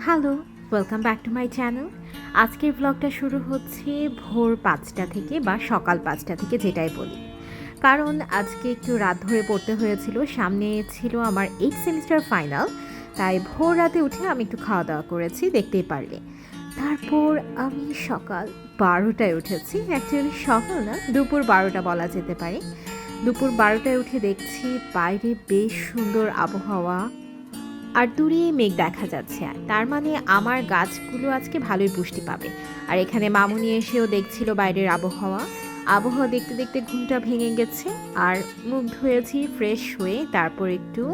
Hello welcome back to my channel আজকের ব্লগটা শুরু হচ্ছে ভোর পাঁচটা থেকে বা সকাল পাঁচটা থেকে যেটাই বলি। কারণ আজকে একটু রাত ধরে পড়তে হয়েছিল, সামনে ছিল আমার এইট সেমিস্টার ফাইনাল তাই ভোর রাতে উঠে আমি একটু খাওয়া দাওয়া করেছি, দেখতেই পারলে। তারপর আমি সকাল বারোটায় উঠেছি অ্যাকচুয়ালি সকাল না, দুপুর বারোটা বলা যেতে পারে। দুপুর বারোটায় উঠে দেখছি বাইরে বেশ সুন্দর আবহাওয়া আর দূরে মেঘ দেখা যাচ্ছে তার মানে আমার গাছগুলো আজকে ভালোই পুষ্টি পাবে। আর এখানে মামুনি এসেও দেখছিল বাইরের আবহাওয়া। আবহাওয়া দেখতে দেখতে ঘুমটা ভেঙে গেছে আর মুখ ধুয়েছি ফ্রেশ হয়ে তারপর একটু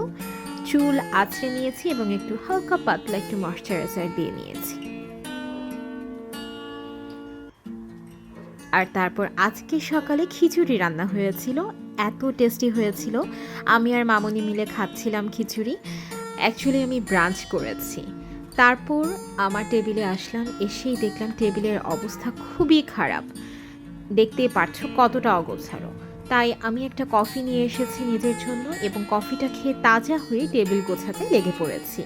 চুল আছড়ে নিয়েছি এবং একটু হালকা পাতলা একটু ময়শ্চারাইজার দিয়ে নিয়েছি। আর তারপর আজকে সকালে খিচুড়ি রান্না হয়েছিল, এত টেস্টি হয়েছিল। আমি আর মামনি মিলে খাচ্ছিলাম খিচুড়ি। অ্যাকচুয়ালি আমি ব্রাঞ্চ করেছি। তারপর আমার টেবিলে আসলাম, এসেই দেখলাম টেবিলের অবস্থা খুবই খারাপ। দেখতেই পারছ কতটা অগোছালো। তাই আমি একটা কফি নিয়ে এসেছি নিজের জন্য এবং কফিটা খেয়ে তাজা হয়ে টেবিল গোছাতে লেগে পড়েছি।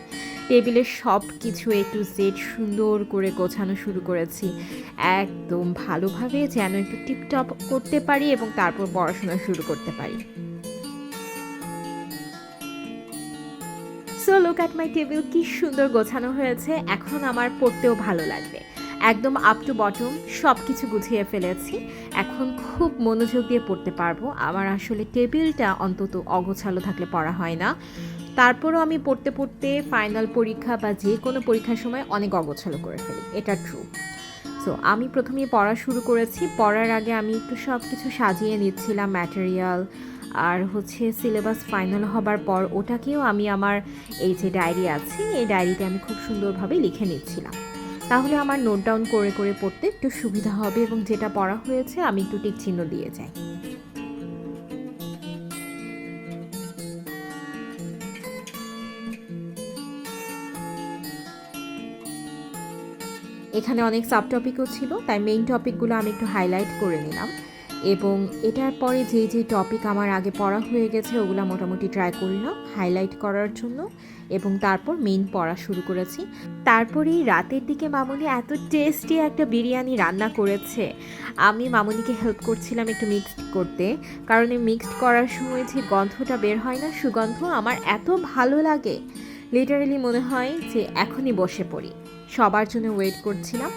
টেবিলের সব কিছু এ টু জেড সুন্দর করে গোছানো শুরু করেছি। একদম ভালোভাবে যেন একটু টিপটপ করতে পারি এবং তারপর পড়াশোনা শুরু করতে পারি। So look at my table কি সুন্দর গোছানো হয়েছে। এখন আমার পড়তেও ভালো লাগবে। একদম আপ টু বটম সব কিছু গুছিয়ে ফেলেছি। এখন খুব মনোযোগ দিয়ে পড়তে পারব। আমার আসলে টেবিলটা অন্তত অগোছালো থাকলে পড়া হয় না। তারপরও আমি পড়তে পড়তে ফাইনাল পরীক্ষা বা যে কোনো পরীক্ষার সময় অনেক অগোছালো করে ফেলি। এটা ট্রু সো আমি প্রথমেই পড়া শুরু করেছি। পড়ার আগে আমি একটু সব কিছু সাজিয়ে নিচ্ছিলাম ম্যাটেরিয়াল আর হচ্ছে সিলেবাস ফাইনাল হবার পর ওটাকেও আমি আমার এই যে ডায়েরি আছে, এই ডায়েরিতে আমি খুব সুন্দরভাবে লিখে নিচ্ছিলাম। তাহলে আমার নোট ডাউন করে করে পড়তে একটু সুবিধা হবে এবং যেটা পড়া হয়েছে আমি একটু টিক চিহ্ন দিয়ে যাই। এখানে অনেক সাব টপিকও ছিল, তাই মেইন টপিকগুলো আমি একটু হাইলাইট করে নিলাম। এবং এটার পরে যে যে টপিক আমার আগে পড়া হয়ে গেছে, ওগুলো মোটামুটি ট্রাই করলাম হাইলাইট করার জন্য এবং তারপর মেইন পড়া শুরু করেছি। তারপরেই রাতের দিকে মামুনি এত টেস্টি একটা বিরিয়ানি রান্না করেছে। আমি মামুনিকে হেল্প করছিলাম একটু মিক্সড করতে, কারণ এই মিক্সড করার সময় যে গন্ধটা বের হয় না, সুগন্ধ আমার এত ভালো লাগে। লিটারেলি মনে হয় যে এখনই বসে পড়ি। সবার জন্য ওয়েট করছিলাম।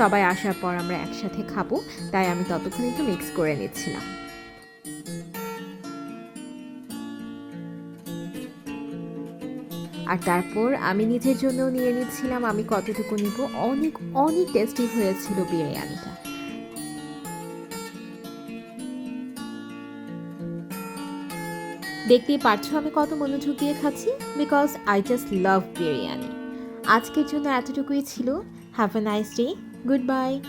সবাই আসার পর আমরা একসাথে খাব, তাই আমি ততক্ষণ একটু মিক্স করে নিচ্ছিলাম। আর তারপর আমি নিজের জন্য নিয়ে নিচ্ছিলাম, আমি কতটুকু নিব, অনেক অনেক টেস্টি হয়েছিল বিরিয়ানিটা। দেখতেই পারছ আমি কত মনোযোগ দিয়ে খাচ্ছি? Because I just love biryani. আজকের জন্য এতটুকুই ছিল। Have a nice day Goodbye.